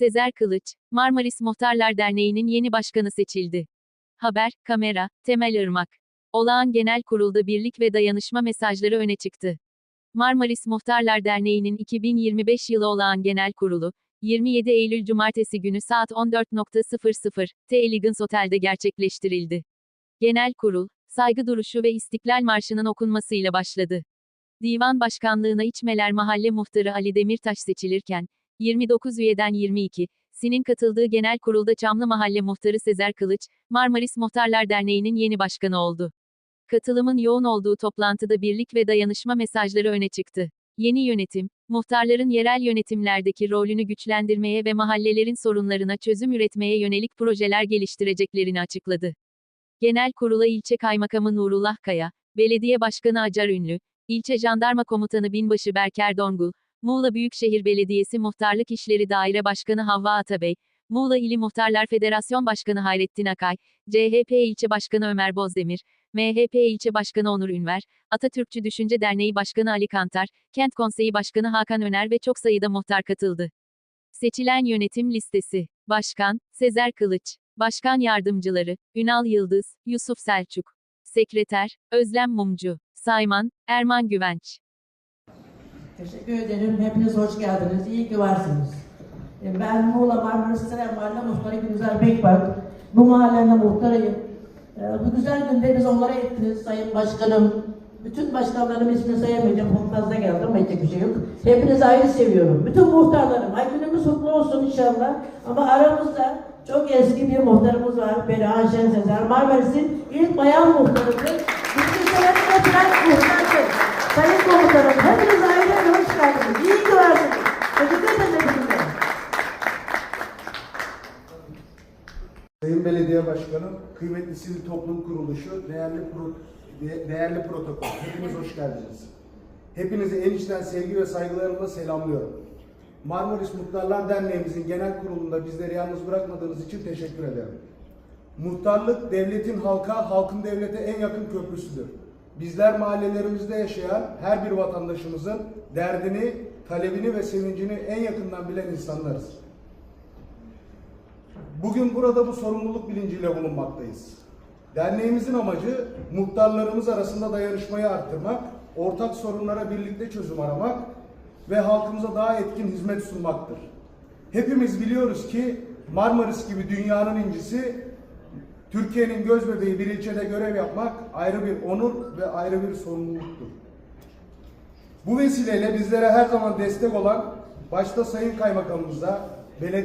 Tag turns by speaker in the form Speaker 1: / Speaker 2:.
Speaker 1: Sezer Kılıç, Marmaris Muhtarlar Derneği'nin yeni başkanı seçildi. Haber, kamera, Temel Irmak. Olağan Genel Kurulda birlik ve dayanışma mesajları öne çıktı. Marmaris Muhtarlar Derneği'nin 2025 yılı olağan genel kurulu, 27 Eylül Cumartesi günü saat 14.00 T. Elegance Otel'de gerçekleştirildi. Genel kurul, saygı duruşu ve İstiklal Marşı'nın okunmasıyla başladı. Divan Başkanlığına İçmeler Mahalle Muhtarı Ali Demirtaş seçilirken, 29 üyeden 22, Sin'in katıldığı genel kurulda Çamlı Mahalle Muhtarı Sezer Kılıç, Marmaris Muhtarlar Derneği'nin yeni başkanı oldu. Katılımın yoğun olduğu toplantıda birlik ve dayanışma mesajları öne çıktı. Yeni yönetim, muhtarların yerel yönetimlerdeki rolünü güçlendirmeye ve mahallelerin sorunlarına çözüm üretmeye yönelik projeler geliştireceklerini açıkladı. Genel kurula ilçe kaymakamı Nurullah Kaya, belediye başkanı Acar Ünlü, ilçe jandarma komutanı Binbaşı Berker Dongul, Muğla Büyükşehir Belediyesi Muhtarlık İşleri Daire Başkanı Havva Atabey, Muğla İli Muhtarlar Federasyon Başkanı Hayrettin Akay, CHP İlçe Başkanı Ömer Bozdemir, MHP İlçe Başkanı Onur Ünver, Atatürkçü Düşünce Derneği Başkanı Ali Kantar, Kent Konseyi Başkanı Hakan Öner ve çok sayıda muhtar katıldı. Seçilen yönetim listesi. Başkan, Sezer Kılıç. Başkan Yardımcıları, Ünal Yıldız, Yusuf Selçuk. Sekreter, Özlem Mumcu. Sayman, Erman Güvenç.
Speaker 2: Teşekkür ederim. Hepiniz hoş geldiniz. İyi ki varsınız. E, Ben Muğla Marmaris Seren Mahalle Muhtarı Gülizar Bekbak. Bu mahallenin muhtarıyım. E, Bu güzel günde biz onlara ettiniz Sayın Başkanım. Bütün başkanlarım ismini sayamayacağım. Çok fazla geldi ama hiç bir şey yok. Hepinizi ayrı seviyorum. Bütün muhtarlarım. Ay günümüz mutlu olsun inşallah. Ama aramızda çok eski bir muhtarımız var. Perihan Şen Sezer. Marmaris'in ilk bayan muhtarıdır. Bütün senenin oturan muhtardır. Sayın komutanım, hepiniz aileye hoş geldiniz. İyi ki varsınız. Teşekkür ederim hepinize.
Speaker 3: Sayın Belediye Başkanım, kıymetli sivil toplum kuruluşu, değerli pro, de- değerli protokol, hepiniz hoş geldiniz. Hepinizi en içten sevgi ve saygılarımla selamlıyorum. Marmaris Muhtarlar Derneğimizin genel kurulunda bizleri yalnız bırakmadığınız için teşekkür ederim. Muhtarlık, devletin halka, halkın devlete en yakın köprüsüdür. Bizler mahallelerimizde yaşayan her bir vatandaşımızın derdini, talebini ve sevincini en yakından bilen insanlarız. Bugün burada bu sorumluluk bilinciyle bulunmaktayız. Derneğimizin amacı muhtarlarımız arasında dayanışmayı arttırmak, ortak sorunlara birlikte çözüm aramak ve halkımıza daha etkin hizmet sunmaktır. Hepimiz biliyoruz ki Marmaris gibi dünyanın incisi Türkiye'nin göz bebeği bir ilçede görev yapmak ayrı bir onur ve ayrı bir sorumluluktur. Bu vesileyle bizlere her zaman destek olan başta Sayın Kaymakamımıza, belediye